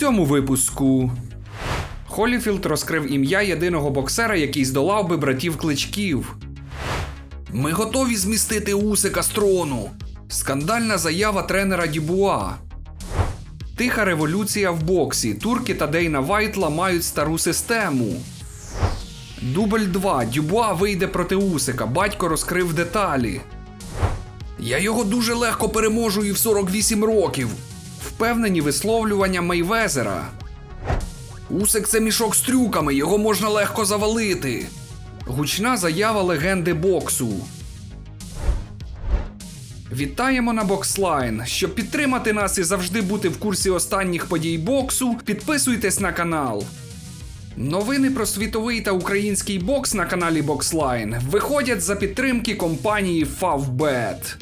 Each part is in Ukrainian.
цьому випуску. Холіфілд розкрив ім'я єдиного боксера, який здолав би братів кличків. Ми готові змістити Усика з трону. Скандальна заява тренера Дюбуа. Тиха революція в боксі. Турки та Дейна Вайт ламають стару систему. Дубль 2. Дюбуа вийде проти Усика. Батько розкрив деталі. Я його дуже легко переможу і в 48 років. Впевнені висловлювання Мейвезера. Усик це мішок з трюками, його можна легко завалити. Гучна заява легенди боксу. Вітаємо на Бокслайн. Щоб підтримати нас і завжди бути в курсі останніх подій боксу, підписуйтесь на канал. Новини про світовий та український бокс на каналі Бокслайн виходять за підтримки компанії Favbet.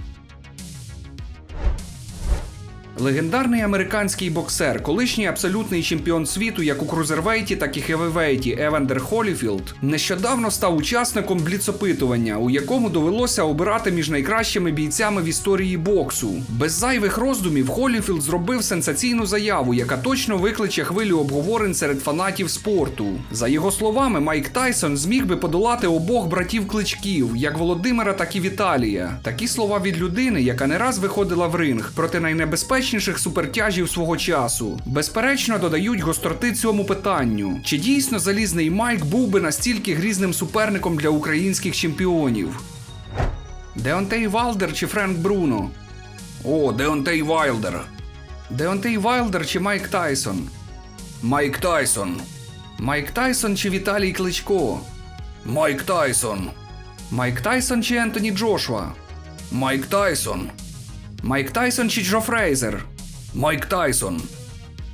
Легендарний американський боксер, колишній абсолютний чемпіон світу як у крузервейті, так і хевівейті Евандер Холіфілд, нещодавно став учасником бліцопитування, у якому довелося обирати між найкращими бійцями в історії боксу. Без зайвих роздумів Холіфілд зробив сенсаційну заяву, яка точно викличе хвилю обговорень серед фанатів спорту. За його словами, Майк Тайсон зміг би подолати обох братів кличків, як Володимира, так і Віталія. Такі слова від людини, яка не раз виходила в ринг проти найнебезпечніших супертяжів свого часу. Безперечно, додають гостроти цьому питанню: чи дійсно залізний Майк був би настільки грізним суперником для українських чемпіонів? Деонтей Валдер чи Френк Бруно? О, Деонтей Вайлдер. Деонтей Вайлдер чи Майк Тайсон? Майк Тайсон. Майк Тайсон чи Віталій Кличко? Майк Тайсон. Майк Тайсон чи Ентоні Джошуа? Майк Тайсон. Майк Тайсон чи Джо Фрейзер? Майк Тайсон.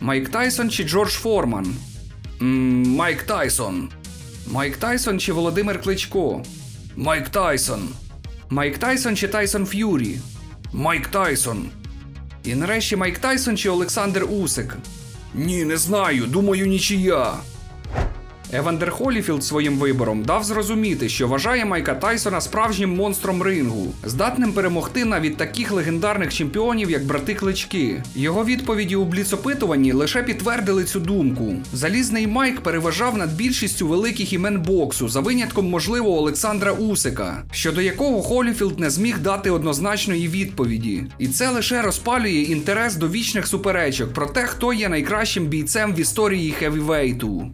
Майк Тайсон чи Джордж Форман? Майк Тайсон. Майк Тайсон чи Володимир Кличко? Майк Тайсон. Майк Тайсон чи Тайсон Ф'юрі? Майк Тайсон. І нарешті Майк Тайсон чи Олександр Усик? Ні, не знаю. Думаю, нічия. Евандер Холіфілд своїм вибором дав зрозуміти, що вважає Майка Тайсона справжнім монстром рингу, здатним перемогти навіть таких легендарних чемпіонів, як брати Клички. Його відповіді у бліцопитуванні лише підтвердили цю думку. Залізний Майк переважав над більшістю великих імен боксу, за винятком, можливо, Олександра Усика, щодо якого Холіфілд не зміг дати однозначної відповіді. І це лише розпалює інтерес до вічних суперечок про те, хто є найкращим бійцем в історії хевівейту.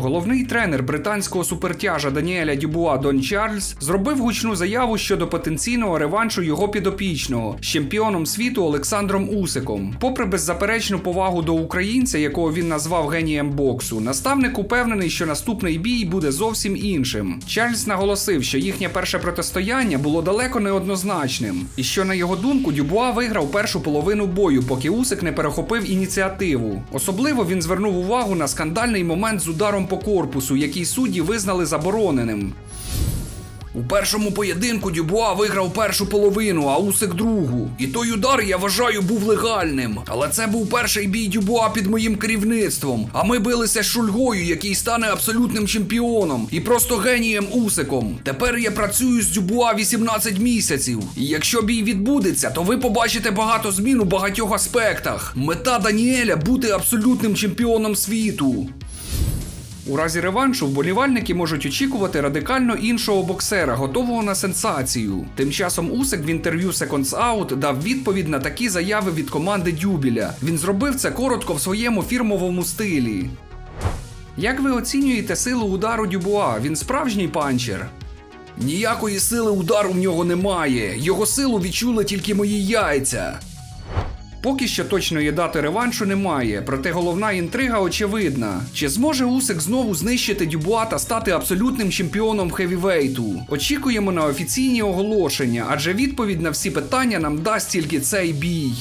Головний тренер британського супертяжа Даніеля Дюбуа Дон Чарльз зробив гучну заяву щодо потенційного реваншу його підопічного з чемпіоном світу Олександром Усиком. Попри беззаперечну повагу до українця, якого він назвав генієм боксу, наставник упевнений, що наступний бій буде зовсім іншим. Чарльз наголосив, що їхнє перше протистояння було далеко неоднозначним, і що на його думку Дюбуа виграв першу половину бою, поки Усик не перехопив ініціативу. Особливо він звернув увагу на скандальний момент з ударом по корпусу, який судді визнали забороненим. У першому поєдинку Дюбуа виграв першу половину, а Усик другу. І той удар, я вважаю, був легальним. Але це був перший бій Дюбуа під моїм керівництвом. А ми билися з Шульгою, який стане абсолютним чемпіоном і просто генієм Усиком. Тепер я працюю з Дюбуа 18 місяців. І якщо бій відбудеться, то ви побачите багато змін у багатьох аспектах. Мета Даніеля бути абсолютним чемпіоном світу. У разі реваншу вболівальники можуть очікувати радикально іншого боксера, готового на сенсацію. Тим часом Усик в інтерв'ю Seconds Out дав відповідь на такі заяви від команди Дюбіля. Він зробив це коротко в своєму фірмовому стилі. Як ви оцінюєте силу удару Дюбуа? Він справжній панчер? Ніякої сили удару в нього немає. Його силу відчули тільки мої яйця. Поки що точної дати реваншу немає, проте головна інтрига очевидна. Чи зможе Усик знову знищити Дюбуа та стати абсолютним чемпіоном хевівейту? Очікуємо на офіційні оголошення, адже відповідь на всі питання нам дасть тільки цей бій.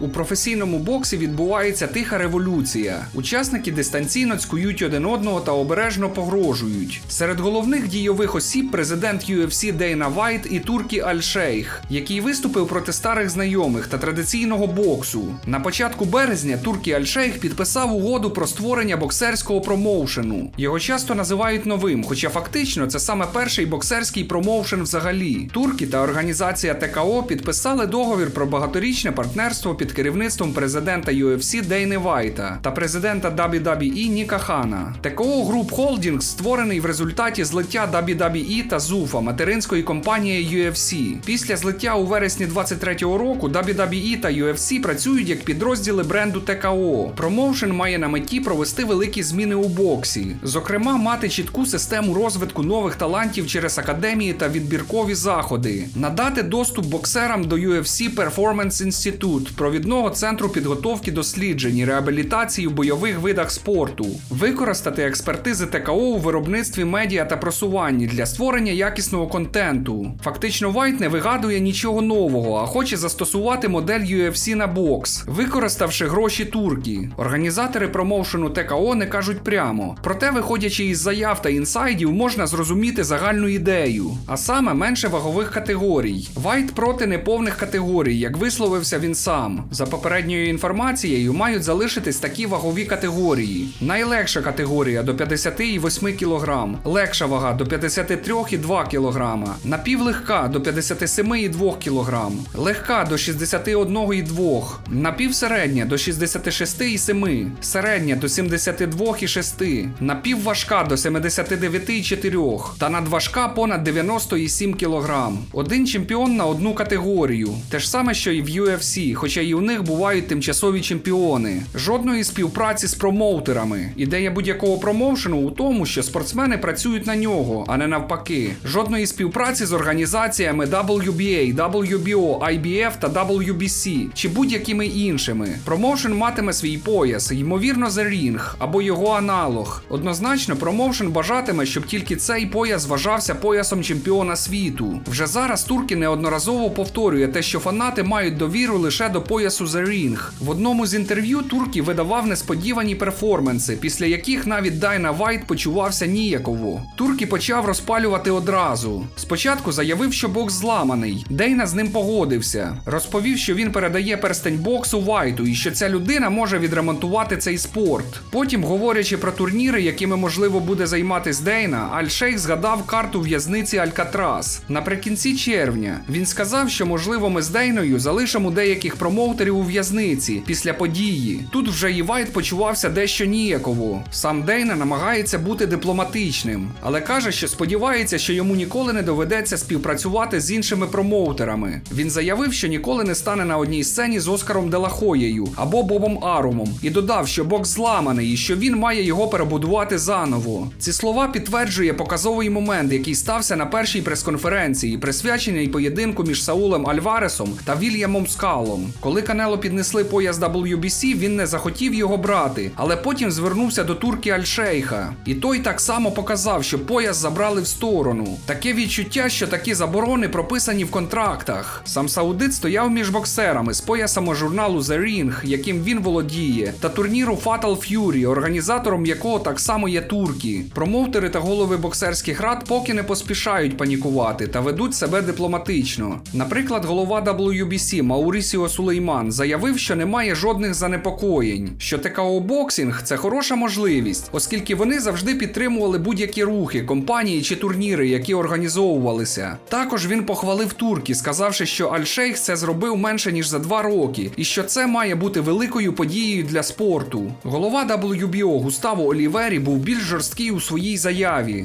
У професійному боксі відбувається тиха революція. Учасники дистанційно цькують один одного та обережно погрожують. Серед головних дійових осіб президент UFC Дейна Вайт і Туркі Аль-Шейх, який виступив проти старих знайомих та традиційного боксу. На початку березня Туркі Аль-Шейх підписав угоду про створення боксерського промоушену. Його часто називають новим, хоча фактично це саме перший боксерський промоушен взагалі. Турки та організація ТКО підписали договір про багаторічне партнерство під під керівництвом президента UFC Дейни Вайта та президента WWE Ніка Хана. ТКО Group Holdings створений в результаті злиття WWE та Зуфа, материнської компанії UFC. Після злиття у вересні 23-го року WWE та UFC працюють як підрозділи бренду ТКО. Промоушен має на меті провести великі зміни у боксі, зокрема, мати чітку систему розвитку нових талантів через академії та відбіркові заходи, надати доступ боксерам до UFC Performance Institute, провідного центру підготовки досліджень і реабілітації в бойових видах спорту, використати експертизи ТКО у виробництві медіа та просуванні для створення якісного контенту. Фактично, Вайт не вигадує нічого нового, а хоче застосувати модель UFC на бокс, використавши гроші турки. Організатори промоушену ТКО не кажуть прямо. Проте, виходячи із заяв та інсайдів, можна зрозуміти загальну ідею, а саме менше вагових категорій. Вайт проти неповних категорій, як висловився він сам. За попередньою інформацією, мають залишитись такі вагові категорії: найлегша категорія до 58 кг, легша вага до 53,2 кг, напівлегка до 57,2 кг, легка до 61,2, напівсередня до 66,7, середня до 72,6, напівважка до 79,4 та надважка понад 90,7 кг. Один чемпіон на одну категорію. Те ж саме, що і в UFC, хоча і у них бувають тимчасові чемпіони. Жодної співпраці з промоутерами. Ідея будь-якого промоушену у тому, що спортсмени працюють на нього, а не навпаки. Жодної співпраці з організаціями WBA, WBO, IBF та WBC чи будь-якими іншими. Промоушен матиме свій пояс, ймовірно, The Ring або його аналог. Однозначно, промоушен бажатиме, щоб тільки цей пояс вважався поясом чемпіона світу. Вже зараз турки неодноразово повторює те, що фанати мають довіру лише до поясу The Ring. В одному з інтерв'ю Туркі видавав несподівані перформанси, після яких навіть Дайна Вайт почувався ніяково. Туркі почав розпалювати одразу. Спочатку заявив, що бокс зламаний. Дейна з ним погодився. Розповів, що він передає перстень боксу Вайту і що ця людина може відремонтувати цей спорт. Потім, говорячи про турніри, якими можливо буде займатись Дейна, Аль-Шейх згадав карту в'язниці Алькатрас. Наприкінці червня він сказав, що можливо ми з Дейною залишимо деяких промоутерів у в'язниці після події. Тут вже і Вайт почувався дещо ніяково. Сам Дейна намагається бути дипломатичним, але каже, що сподівається, що йому ніколи не доведеться співпрацювати з іншими промоутерами. Він заявив, що ніколи не стане на одній сцені з Оскаром Делахоєю або Бобом Арумом, і додав, що бокс зламаний і що він має його перебудувати заново. Ці слова підтверджує показовий момент, який стався на першій прес-конференції, присвяченій поєдинку між Саулем Альваресом та Вільямом Скалом. Коли Канело піднесли пояс WBC, він не захотів його брати, але потім звернувся до турки Аль-Шейха. І той так само показав, що пояс забрали в сторону. Таке відчуття, що такі заборони прописані в контрактах. Сам Саудит стояв між боксерами з поясами журналу The Ring, яким він володіє, та турніру Fatal Fury, організатором якого так само є турки. Промоутери та голови боксерських рад поки не поспішають панікувати та ведуть себе дипломатично. Наприклад, голова WBC Маурісіо Сулейман заявив, що немає жодних занепокоєнь, що ТКО боксінг це хороша можливість, оскільки вони завжди підтримували будь-які рухи, компанії чи турніри, які організовувалися. Також він похвалив турки, сказавши, що Аль-Шейх це зробив менше ніж за два роки, і що це має бути великою подією для спорту. Голова WBO Густаво Олівері був більш жорсткий у своїй заяві.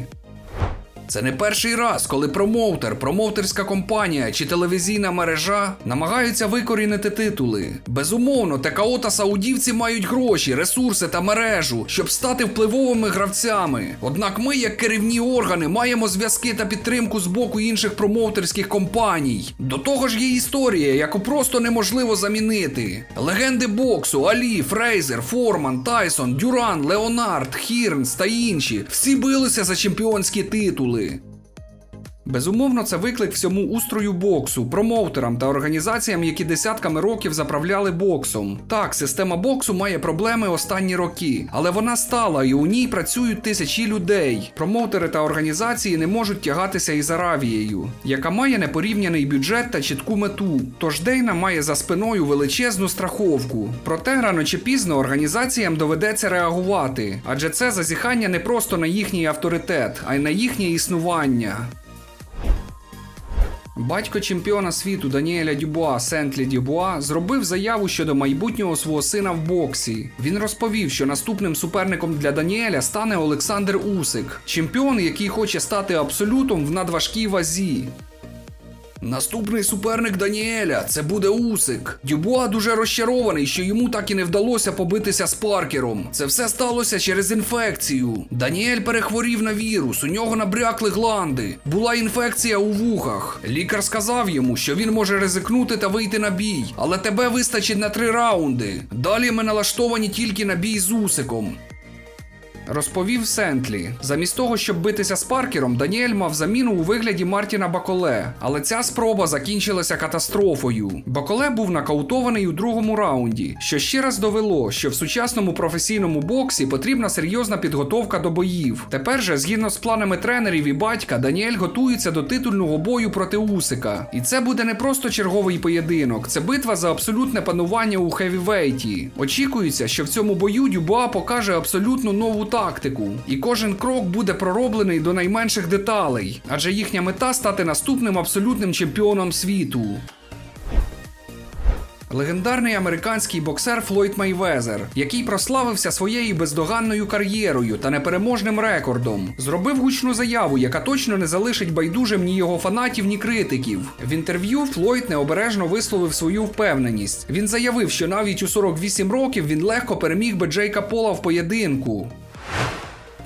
Це не перший раз, коли промоутер, промоутерська компанія чи телевізійна мережа намагаються викорінити титули. Безумовно, ТКО та саудівці мають гроші, ресурси та мережу, щоб стати впливовими гравцями. Однак ми, як керівні органи, маємо зв'язки та підтримку з боку інших промоутерських компаній. До того ж є історія, яку просто неможливо замінити. Легенди боксу, Алі, Фрейзер, Форман, Тайсон, Дюран, Леонард, Хірнс та інші всі билися за чемпіонські титули були. Безумовно, це виклик всьому устрою боксу, промоутерам та організаціям, які десятками років заправляли боксом. Так, система боксу має проблеми останні роки, але вона стала і у ній працюють тисячі людей. Промоутери та організації не можуть тягатися із Аравією, яка має непорівняний бюджет та чітку мету. Тож Дейна має за спиною величезну страховку. Проте рано чи пізно організаціям доведеться реагувати, адже це зазіхання не просто на їхній авторитет, а й на їхнє існування. Батько чемпіона світу Даніеля Дюбуа Сентлі Дюбуа зробив заяву щодо майбутнього свого сина в боксі. Він розповів, що наступним суперником для Даніеля стане Олександр Усик, чемпіон, який хоче стати абсолютом в надважкій вазі. Наступний суперник Даніеля це буде Усик. Дюбуа дуже розчарований, що йому так і не вдалося побитися з Паркером. Це все сталося через інфекцію. Даніель перехворів на вірус, у нього набрякли гланди. Була інфекція у вухах. Лікар сказав йому, що він може ризикнути та вийти на бій, але тебе вистачить на три раунди. Далі ми налаштовані тільки на бій з Усиком. Розповів Сентлі. Замість того, щоб битися з Паркером, Даніель мав заміну у вигляді Мартіна Баколе, але ця спроба закінчилася катастрофою. Баколе був нокаутований у другому раунді, що ще раз довело, що в сучасному професійному боксі потрібна серйозна підготовка до боїв. Тепер же, згідно з планами тренерів і батька, Даніель готується до титульного бою проти Усика. І це буде не просто черговий поєдинок, це битва за абсолютне панування у хевівейті. Очікується, що в цьому бою Дюбуа покаже абсолютно нову тактику, і кожен крок буде пророблений до найменших деталей, адже їхня мета стати наступним абсолютним чемпіоном світу. Легендарний американський боксер Флойд Мейвезер, який прославився своєю бездоганною кар'єрою та непереможним рекордом, зробив гучну заяву, яка точно не залишить байдужим ні його фанатів, ні критиків. В інтерв'ю Флойд необережно висловив свою впевненість. Він заявив, що навіть у 48 років він легко переміг би Джейка Пола в поєдинку.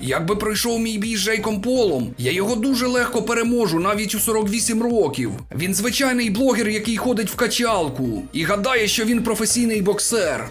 Якби пройшов мій бій з Джейком Полом, я його дуже легко переможу навіть у 48 років. Він звичайний блогер, який ходить в качалку, і гадає, що він професійний боксер.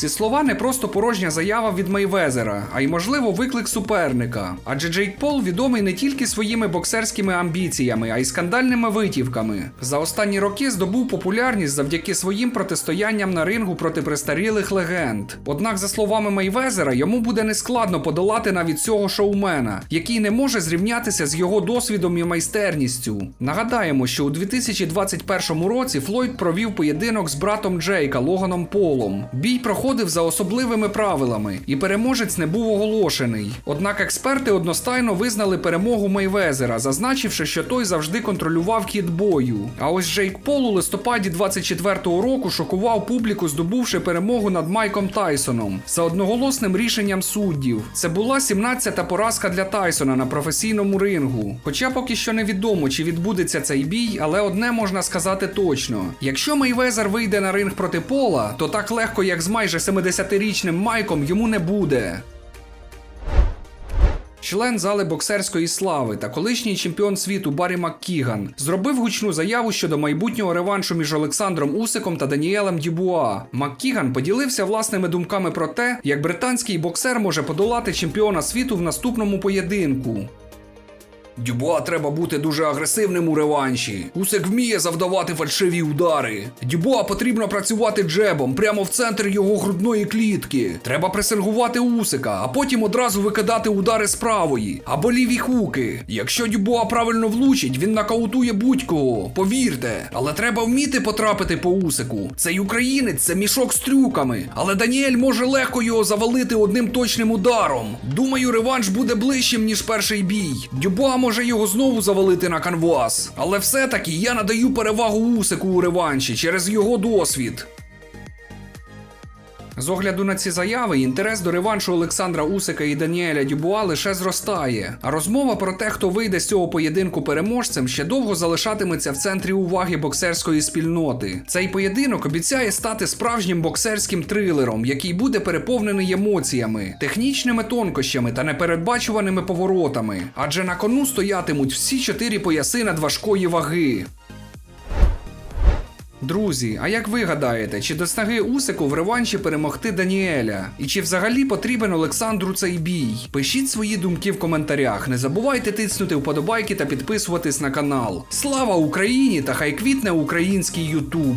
Ці слова не просто порожня заява від Мейвезера, а й можливо виклик суперника. Адже Джейк Пол відомий не тільки своїми боксерськими амбіціями, а й скандальними витівками. За останні роки здобув популярність завдяки своїм протистоянням на рингу проти престарілих легенд. Однак, за словами Мейвезера, йому буде нескладно подолати навіть цього шоумена, який не може зрівнятися з його досвідом і майстерністю. Нагадаємо, що у 2021 році Флойд провів поєдинок з братом Джейка Логаном Полом. Бій проходив за особливими правилами, і переможець не був оголошений. Однак експерти одностайно визнали перемогу Мейвезера, зазначивши, що той завжди контролював хід бою. А ось Джейк Пол у листопаді 24-го року шокував публіку, здобувши перемогу над Майком Тайсоном за одноголосним рішенням суддів. Це була 17-та поразка для Тайсона на професійному рингу. Хоча поки що невідомо, чи відбудеться цей бій, але одне можна сказати точно: якщо Мейвезер вийде на ринг проти Пола, то так легко, як з майже 70-річним Майком, йому не буде. Член зали боксерської слави та колишній чемпіон світу Баррі Маккіган зробив гучну заяву щодо майбутнього реваншу між Олександром Усиком та Даніелем Дюбуа. Маккіган поділився власними думками про те, як британський боксер може подолати чемпіона світу в наступному поєдинку. Дюбуа треба бути дуже агресивним у реванші. Усик вміє завдавати фальшиві удари. Дюбуа потрібно працювати джебом прямо в центр його грудної клітки. Треба пресингувати Усика, а потім одразу викидати удари з правої або ліві хуки. Якщо Дюбуа правильно влучить, він нокаутує будь-кого. Повірте, але треба вміти потрапити по Усику. Цей українець це мішок з трюками, але Даніель може легко його завалити одним точним ударом. Думаю, реванш буде ближчим, ніж перший бій. Дюбуа може його знову завалити на канвас. Але все-таки я надаю перевагу Усику у реванші через його досвід. З огляду на ці заяви, інтерес до реваншу Олександра Усика і Даніеля Дюбуа лише зростає. А розмова про те, хто вийде з цього поєдинку переможцем, ще довго залишатиметься в центрі уваги боксерської спільноти. Цей поєдинок обіцяє стати справжнім боксерським трилером, який буде переповнений емоціями, технічними тонкощами та непередбачуваними поворотами. Адже на кону стоятимуть всі чотири пояси надважкої ваги. Друзі, а як ви гадаєте, чи до снаги Усику в реванші перемогти Даніеля? І чи взагалі потрібен Олександру цей бій? Пишіть свої думки в коментарях. Не забувайте тиснути вподобайки та підписуватись на канал. Слава Україні та хай квітне український Ютуб!